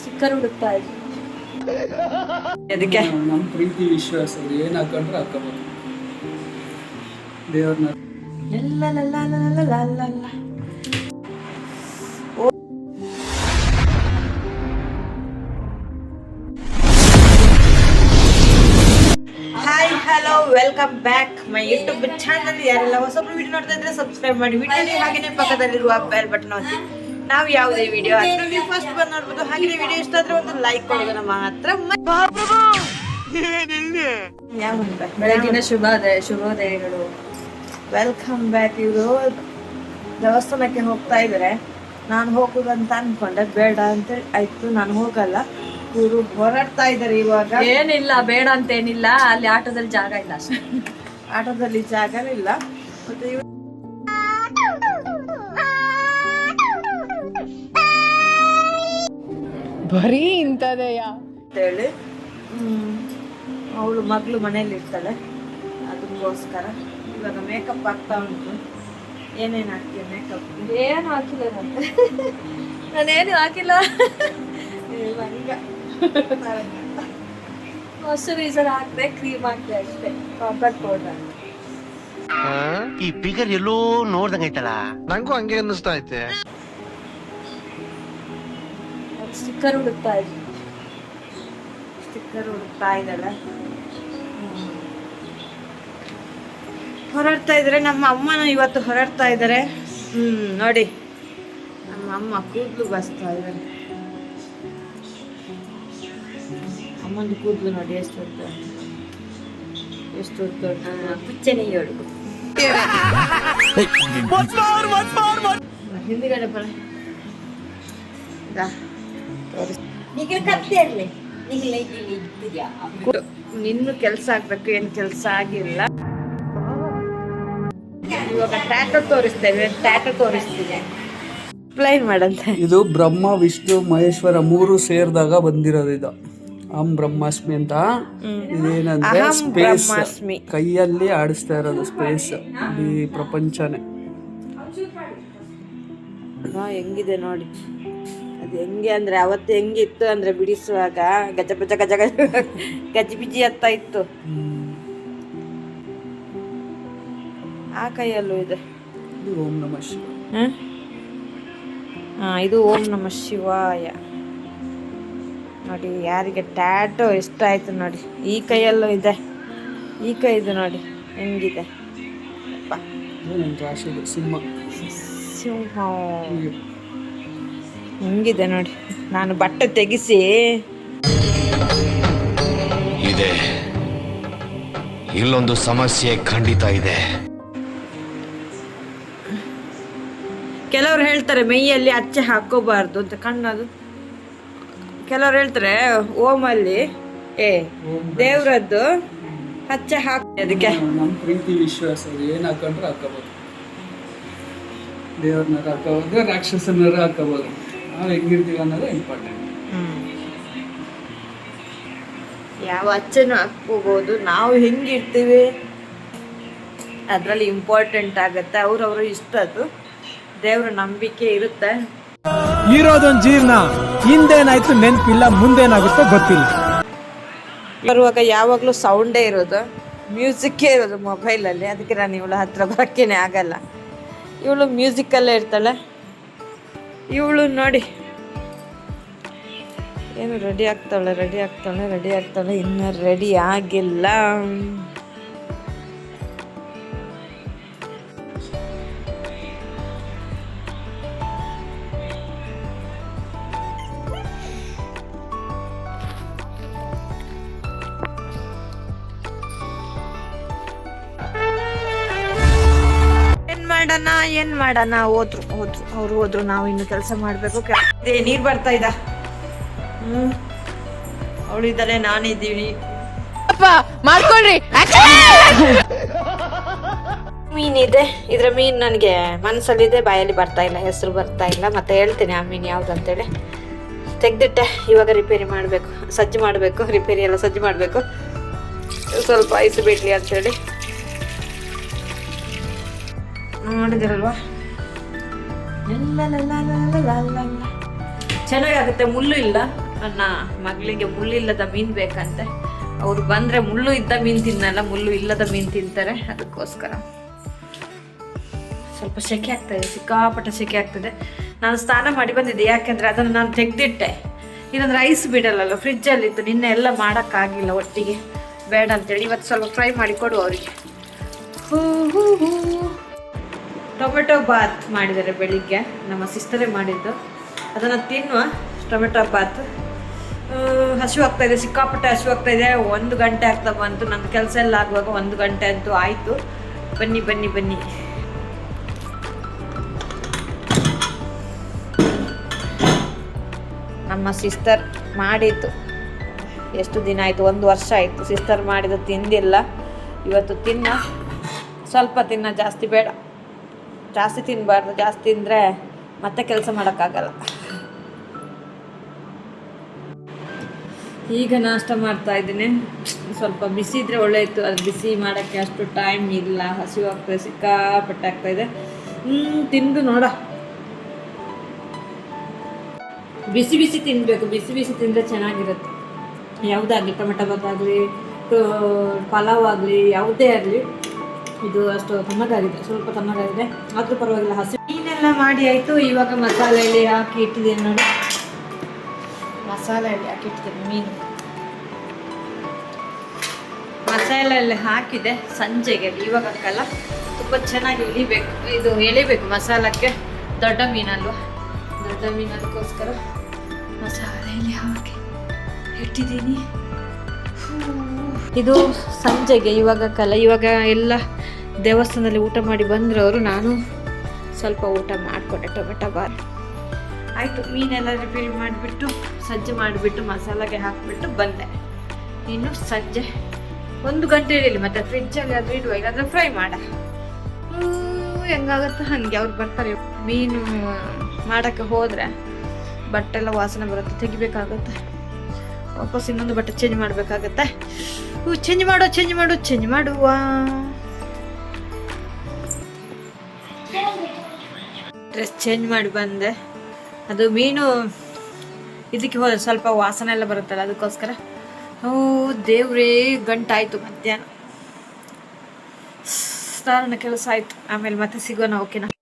Sticker ಹುಡುಕ್ತಾ ಇದ್ವಿ. ಅದಕ್ಕೆ? ನಮ್ಮ ಪ್ರೀತಿ ವಿಶ್ವಾಸ ಏನು ಹಾಕೊಂಡ್ರೆ ಹಾಕೋಬೋದು. ದೇವ್ರನ್ನ hi hello welcome back my YouTube channel ಯಾರೆಲ್ಲ ಹೊಸ ವಿಡಿಯೋ ನೋಡ್ತಾ ಇದ್ರೆ ಸಬ್ಸ್ಕ್ರೈಬ್ ಮಾಡಿ. ವಿಡಿಯೋ ಹಾಗೆಯೇ ಪಕ್ಕದಲ್ಲಿರುವ ಬೆಲ್ ಬಟನ್ ಒತ್ತಿ. ನಾವು ಯಾವುದೇ ವಿಡಿಯೋ ನೀವು ಫಸ್ಟ್ ಬಂದು ನೋಡ್ಬೋದು. ಹಾಗೆ ವಿಡಿಯೋ ಇಷ್ಟ ಆದ್ರೆ ಒಂದು ಲೈಕ್ ಕೊಡೋದು ಮಾತ್ರ ಯಾವಂತ ಬೆಳಗಿನ ಶುಭೋದಯ ಶುಭೋದಯಗಳು. ವೆಲ್ಕಮ್ ಬ್ಯಾಕ್ ಇವರು ದೇವಸ್ಥಾನಕ್ಕೆ ಹೋಗ್ತಾ ಇದ್ದಾರೆ ನಾನು ಹೋಗುದಂತ ಅನ್ಕೊಂಡೆ. ಬೇಡ ಅಂತ ಆಯ್ತು ನಾನು ಹೋಗಲ್ಲ. ಇವರು ಹೊರಡ್ತಾ ಇದ್ದಾರೆ ಇವಾಗ. ಏನಿಲ್ಲ ಬೇಡ ಅಂತ ಏನಿಲ್ಲ ಅಲ್ಲಿ ಆಟೋದಲ್ಲಿ ಜಾಗ ಇಲ್ಲ ಅಷ್ಟೇ. ಆಟೋದಲ್ಲಿ ಜಾಗ ಇಲ್ಲ. ಮತ್ತೆ ಇವ್ರು ಬರೀ ಇಂಥದೆಯ? ಅಂತೇಳಿ ಅವಳು ಮಗಳು ಮನೇಲಿ ಇರ್ತಾಳೆ ಅದಕ್ಕೋಸ್ಕರ ಇವಾಗ ಮೇಕಪ್ ಆಗ್ತಾ ಉಂಟು. ಏನೇನು ಹಾಕ್ತೀಯ ಮೇಕಪ್ ಏನು ಹಾಕಿಲ್ಲ ನಾನು ನಾನೇನು ಹಾಕಿಲ್ಲ. ಮಾಯಶ್ಚರೈಸರ್ ಹಾಕಿದೆ ಕ್ರೀಮ್ ಹಾಕಿದೆ ಅಷ್ಟೇ. ಕಾಂಪ್ಯಾಕ್ಟ್ ಪೌಡರ್ ಈ ಫಿಗರ್ ಎಲ್ಲೋ ನೋಡ್ದಂಗೈತಲ್ಲ ನಂಗೂ ಹಂಗೆ ಅನ್ನಿಸ್ತಾ ಐತೆ. ಸ್ಟಿಕ್ಕರ್ ಹುಡುಕ್ತಾ ಇದ್ವಿ ಸ್ಟಿಕ್ಕರ್ ಹುಡುಕ್ತಾ ಇದ್ದಾಳೆ. ಹೊರಡ್ತಾ ಇದ್ದಾರೆ ನಮ್ಮ ಅಮ್ಮನ ಇವತ್ತು ಹೊರಡ್ತಾ ಇದ್ದಾರೆ. ಹ್ಮ್ ನೋಡಿ. ನಮ್ಮ ಅಮ್ಮ ಕೂದಲು ಬಸ್ತಾ ಇದ್ದಾರೆ ಅಮ್ಮನ ಕೂದಲು ನೋಡಿ ಎಷ್ಟು ಉದ್ದ ಎಷ್ಟು ಉದ್ದ ಉಂಟು. ಕುಚ್ಚನೆ ಏಳು ಹಿಂದಿಗಡೆ ಬರ. ಇನ್ನು ಕೆಲಸ ಆಗ್ಬೇಕು ಏನು ಕೆಲಸ ಆಗಿಲ್ಲ. ಇವಾಗ ಟ್ಯಾಟೋ ತೋರಿಸ್ತೇವೆ ಟ್ಯಾಟೋ ತೋರಿಸ್ತೀನಿ. ಎಕ್ಸ್ಪ್ಲೈನ್ ಮಾಡಂತೆ. ಇದು ಬ್ರಹ್ಮ ವಿಷ್ಣು ಮಹೇಶ್ವರ ಮೂರು ಸೇರಿದಾಗ ಬಂದಿರೋದು ಇದು. ಅಹಂ ಬ್ರಹ್ಮಾಸ್ಮಿ ಅಂತ. ಇದೇನಂದ್ರೆ ಅಹಂ ಸ್ಪೇಸ್ ಬ್ರಹ್ಮಾಸ್ಮಿ. ಕೈಯಲ್ಲಿ ಆಡಿಸ್ತಾ ಇರೋದು ಸ್ಪೇಸ್ ಈ ಪ್ರಪಂಚನೇ. ಹಾ ಹೆಂಗಿದೆ ನೋಡಿ. ಅದು ಹೆಂಗೆ ಅಂದರೆ ಅವತ್ತು ಹೆಂಗಿತ್ತು ಅಂದರೆ ಬಿಡಿಸುವಾಗ ಗಜ ಗಜ ಗಜ ಗಜ ಬಿಜಿ ಅತ್ತ ಇತ್ತು. ಆ ಕೈಯಲ್ಲೂ ಇದೆ. ಓಂ ನಮಃ ಶಿವ ಹಾ? ಇದು ಓಂ ನಮ ಶಿವಾಯ. ನೋಡಿ ಯಾರಿಗೆ ಟ್ಯಾಟೋ ಇಷ್ಟ ಆಯಿತು ನೋಡಿ. ಈ ಕೈಯಲ್ಲೂ ಇದೆ. ಈ ಕೈ ಇದು ನೋಡಿ ಹೆಂಗಿದೆ? ಸಿಂಹ. ಸಿಂಹ. ಹೆಂಗಿದೆ ನೋಡಿ. ನಾನು ಬಟ್ಟೆ ತೆಗಿಸಿ. ಇದೆ. ಇಲ್ಲೊಂದು ಸಮಸ್ಯೆ ಖಂಡಿತ ಇದೆ. ಕೆಲವ್ರು ಹೇಳ್ತಾರೆ ಮೈಯಲ್ಲಿ ಅಚ್ಚೆ ಹಾಕೋಬಾರ್ದು ಅಂತ. ಕಣ್ಣದು. ಕೆಲವ್ರು ಹೇಳ್ತಾರೆ ಓಮಲ್ಲಿ ಏ ದೇವ್ರದ್ದು ಅಚ್ಚೆ ಹಾಕಿ ಅದಕ್ಕೆ. ನಮ್ಮ ಪ್ರೀತಿ ವಿಶ್ವಾಸ ಏನು ಹಾಕೊಂಡ್ರೆ ಹಾಕೋಬೋದು ದೇವ್ರನ್ನ ಹಾಕೋಬೋದು ರಾಕ್ಷಸನ ಹಾಕೋಬೋದು ನಾವು ಹೆಂಗಿರ್ತೀವಿ ಅನ್ನೋದು ಇಂಪಾರ್ಟೆಂಟ್ ಯಾವ ಅಚ್ಚೆನೂ ಹಾಕ್ಕೋಬೋದು ನಾವು ಹೆಂಗಿರ್ತೀವಿ ಅದರಲ್ಲಿ ಇಂಪಾರ್ಟೆಂಟ್ ಆಗುತ್ತೆ. ಅವ್ರವ್ರ ಇಷ್ಟ ಅದು. ದೇವ್ರ ನಂಬಿಕೆ ಇರುತ್ತೆ. ಇರೋದೊಂದು ಜೀವನ ಹಿಂದೇನಾಯ್ತು ನೆನಪಿಲ್ಲ ಮುಂದೇನಾಗುತ್ತೋ ಗೊತ್ತಿಲ್ಲ. ಬರುವಾಗ ಯಾವಾಗಲೂ ಸೌಂಡೇ ಇರೋದು ಮ್ಯೂಸಿಕ್ಕೇ ಇರೋದು ಮೊಬೈಲಲ್ಲಿ ಅದಕ್ಕೆ ನಾನು ಇವಳ ಹತ್ರ ಬರೋಕ್ಕೇನೆ ಆಗಲ್ಲ. ಇವಳು ಮ್ಯೂಸಿಕಲ್ಲೇ ಇರ್ತಾಳೆ. ಇವಳು ನೋಡಿ. ಏನು ರೆಡಿ ಆಗ್ತಾಳೆ ರೆಡಿ ಆಗ್ತಾಳೆ ರೆಡಿ ಆಗ್ತಾಳೆ ಇನ್ನೂ ರೆಡಿ ಆಗಿಲ್ಲ. ಮಾಡೋಣ ಏನ್ ಮಾಡೋಣ ಹೋದ್ರು ಹೋದ್ರು ಅವ್ರು ಹೋದ್ರು ನಾವು ಇನ್ನು ಕೆಲಸ ಮಾಡ್ಬೇಕು. ನೀರ್ ಬರ್ತಾ ಇದ್ದ ಹ್ಮ್. ಅವಳಿದ್ದಾಳೆ ನಾನಿದ್ದೀವಿ. ಮಾಡ್ಕೊಳ್ರಿ. ಮೀನಿದೆ. ಇದ್ರ ಮೀನ್ ನನಗೆ ಮನಸ್ಸಲ್ಲಿದೆ ಬಾಯಲ್ಲಿ ಬರ್ತಾ ಇಲ್ಲ ಹೆಸರು ಬರ್ತಾ ಇಲ್ಲ ಮತ್ತೆ ಹೇಳ್ತೀನಿ ಆ ಮೀನು ಯಾವ್ದು ಅಂತೇಳಿ ತೆಗ್ದಿಟ್ಟೆ ಇವಾಗ ರಿಪೇರಿ ಮಾಡಬೇಕು. ಸಜ್ಜು ಮಾಡಬೇಕು ರಿಪೇರಿ ಎಲ್ಲ ಸಜ್ಜು ಮಾಡಬೇಕು. ಸ್ವಲ್ಪ ಐಸು ಬಿಡ್ಲಿ ಅಂತೇಳಿ. ನೋಡಿದಿರಲ್ವಾ ಚೆನ್ನಾಗಾಗುತ್ತೆ, ಮುಳ್ಳು ಇಲ್ಲ? ಅಣ್ಣ, ಮಗಳಿಗೆ ಮುಳ್ಳಿಲ್ಲದ ಮೀನು ಬೇಕಂತೆ. ಅವ್ರು ಬಂದರೆ ಮುಳ್ಳು ಇದ್ದ ಮೀನು ತಿನ್ನಲ್ಲ, ಮುಳ್ಳು ಇಲ್ಲದ ಮೀನು ತಿಂತಾರೆ, ಅದಕ್ಕೋಸ್ಕರ. ಸ್ವಲ್ಪ ಸೆಕೆ ಆಗ್ತಾಯಿದೆ ಸಿಕ್ಕಾಪಟ್ಟ ಸೆಕೆ ಆಗ್ತದೆ. ನಾನು ಸ್ನಾನ ಮಾಡಿ ಬಂದಿದ್ದೆ, ಯಾಕೆಂದರೆ ಅದನ್ನು ನಾನು ತೆಗೆದಿಟ್ಟೆ. ಇಲ್ಲಂದ್ರೆ ಐಸ್ ಬಿಡಲ್ಲಲ್ಲ ಫ್ರಿಜ್ಜಲ್ಲಿತ್ತು ನಿನ್ನೆ ಎಲ್ಲ ಮಾಡೋಕ್ಕಾಗಿಲ್ಲ ಒಟ್ಟಿಗೆ. ಬೇಡ ಅಂತೇಳಿ, ಇವತ್ತು ಸ್ವಲ್ಪ ಫ್ರೈ ಮಾಡಿ ಕೊಡು ಅವರಿಗೆ. ಹೂ ಹೂ ಹೂ. ಟೊಮೆಟೊ ಬಾತ್ ಮಾಡಿದ್ದಾರೆ ಬೆಳಿಗ್ಗೆ. ನಮ್ಮ ಸಿಸ್ಟರೇ ಮಾಡಿದ್ದು. ಅದನ್ನು ತಿನ್ನುವ ಟೊಮೆಟೊ ಬಾತ್. ಹಸಿವು ಇದೆ, ಸಿಕ್ಕಾಪಟ್ಟೆ ಹಸಿವು ಆಗ್ತಾ ಇದೆ. ಒಂದು ಗಂಟೆ ಆಗ್ತಾ ಬಂತು. ನನ್ನ ಕೆಲಸ ಎಲ್ಲ ಆಗುವಾಗ ಒಂದು ಗಂಟೆ ಅಂತೂ ಆಯಿತು. ಬನ್ನಿ ಬನ್ನಿ ಬನ್ನಿ. ನಮ್ಮ ಸಿಸ್ಟರ್ ಮಾಡಿತ್ತು ಎಷ್ಟು ದಿನ ಆಯಿತು? ಒಂದು ವರ್ಷ ಆಯಿತು. ಸಿಸ್ಟರ್ ಮಾಡಿದ್ದು ತಿಂದಿಲ್ಲ. ಇವತ್ತು ತಿನ್ನ. ಸ್ವಲ್ಪ ತಿನ್ನ, ಜಾಸ್ತಿ ಬೇಡ. ಜಾಸ್ತಿ ತಿನ್ನಬಾರ್ದು ಜಾಸ್ತಿ ತಿಂದರೆ ಮತ್ತೆ ಕೆಲಸ ಮಾಡೋಕ್ಕಾಗಲ್ಲ. ಈಗ ನಾಷ್ಟ ಮಾಡ್ತಾ ಇದ್ದೀನಿ. ಸ್ವಲ್ಪ ಬಿಸಿ ಇದ್ರೆ ಒಳ್ಳೆ ಇತ್ತು ಅದು ಬಿಸಿ ಮಾಡೋಕ್ಕೆ ಅಷ್ಟು ಟೈಮ್ ಇಲ್ಲ. ಹಸಿವು ಆಗ್ತದೆ ಸಿಕ್ಕಾಪಟ್ಟೆ ಇದೆ. ಹ್ಞೂ ತಿಂದು ನೋಡ. ಬಿಸಿ ಬಿಸಿ ತಿನ್ನಬೇಕು ಬಿಸಿ ಬಿಸಿ ತಿಂದರೆ ಚೆನ್ನಾಗಿರುತ್ತೆ. ಯಾವುದಾಗಲಿ, ಟೊಮೆಟೊ ಬಾತ್ ಆಗಲಿ ಪಲಾವ್ ಆಗಲಿ, ಯಾವುದೇ ಆಗಲಿ. ಇದು ಅಷ್ಟು ತಣ್ಣಗಾಗಿದೆ, ಸ್ವಲ್ಪ ತಣ್ಣಗಾಗಿದೆ. ಆದರೂ ಪರವಾಗಿಲ್ಲ, ಹಸಿ ಮೀನೆಲ್ಲ ಮಾಡಿ ಆಯಿತು. ಇವಾಗ ಮಸಾಲೆಯಲ್ಲಿ ಹಾಕಿ ಇಟ್ಟಿದ್ದೀನಿ ನೋಡಿ. ಮಸಾಲೆಯಲ್ಲಿ ಹಾಕಿ ಇಟ್ಟಿದ್ದೀನಿ, ಮೀನು. ಮಸಾಲೆಯಲ್ಲಿ ಹಾಕಿದೆ ಸಂಜೆಗೆ, ಇವಾಗ ಹಾಕಲ್ಲ ತುಂಬ ಚೆನ್ನಾಗಿ ಇಳಿಬೇಕು ಇದು ಎಳಿಬೇಕು ಮಸಾಲಕ್ಕೆ. ದೊಡ್ಡ ಮೀನಲ್ವ? ದೊಡ್ಡ ಮೀನು ಅದಕ್ಕೋಸ್ಕರ ಮಸಾಲೆಯಲ್ಲಿ ಹಾಕಿ ಇಟ್ಟಿದ್ದೀನಿ. ಇದು ಸಂಜೆಗೆ ಇವಾಗ ಕಲ ಇವಾಗ ಎಲ್ಲ ದೇವಸ್ಥಾನದಲ್ಲಿ ಊಟ ಮಾಡಿ ಬಂದ್ರವರು ನಾನು ಸ್ವಲ್ಪ ಊಟ ಮಾಡಿಕೊಂಡೆ ಟೊಮೆಟೊ ಬಾತ್ ಆಯಿತು ಮೀನೆಲ್ಲ ರಿಪೇರಿ ಮಾಡಿಬಿಟ್ಟು, ಸಜ್ಜೆ ಮಾಡಿಬಿಟ್ಟು, ಮಸಾಲಾಗೆ ಹಾಕಿಬಿಟ್ಟು ಬಂದೆ. ಇನ್ನು ಸಜ್ಜೆ ಒಂದು ಗಂಟೆ ಇರಲಿ ಮತ್ತೆ ಫ್ರಿಜ್ಜಲ್ಲಿ ಅದು ಇಡುವ, ಇಲ್ಲಾಂದ್ರೆ ಫ್ರೈ ಮಾಡ. ಹೆಂಗಾಗತ್ತೆ ಹಾಗೆ, ಅವ್ರು ಬರ್ತಾರೆ. ಮೀನು ಮಾಡೋಕ್ಕೆ ಹೋದರೆ ಬಟ್ಟೆಲ್ಲ ವಾಸನೆ ಬರುತ್ತೆ, ತೆಗಿಬೇಕಾಗತ್ತೆ. ವಾಪಸ್ ಇನ್ನೊಂದು ಬಟ್ಟೆ ಚೇಂಜ್ ಮಾಡಬೇಕಾಗತ್ತೆ. ಚೇಂಜ್ ಮಾಡು ಚೇಂಜ್ ಮಾಡು ಚೇಂಜ್ ಮಾಡುವ. ಡ್ರೆಸ್ ಚೇಂಜ್ ಮಾಡಿ ಬಂದೆ. ಅದು ಮೀನು, ಇದಕ್ಕೆ ಹೋ ಸ್ವಲ್ಪ ವಾಸನೆ ಎಲ್ಲ ಬರುತ್ತಲ್ಲ, ಅದಕ್ಕೋಸ್ಕರ. ಓ ದೇವ್ರೇ, ಗಂಟಾಯಿತು ಮಧ್ಯಾಹ್ನ. ಸ್ನಾನ ಕೆಲಸ ಆಯ್ತು. ಆಮೇಲೆ ಮತ್ತೆ ಸಿಗೋಣ, ಓಕೆನಾ?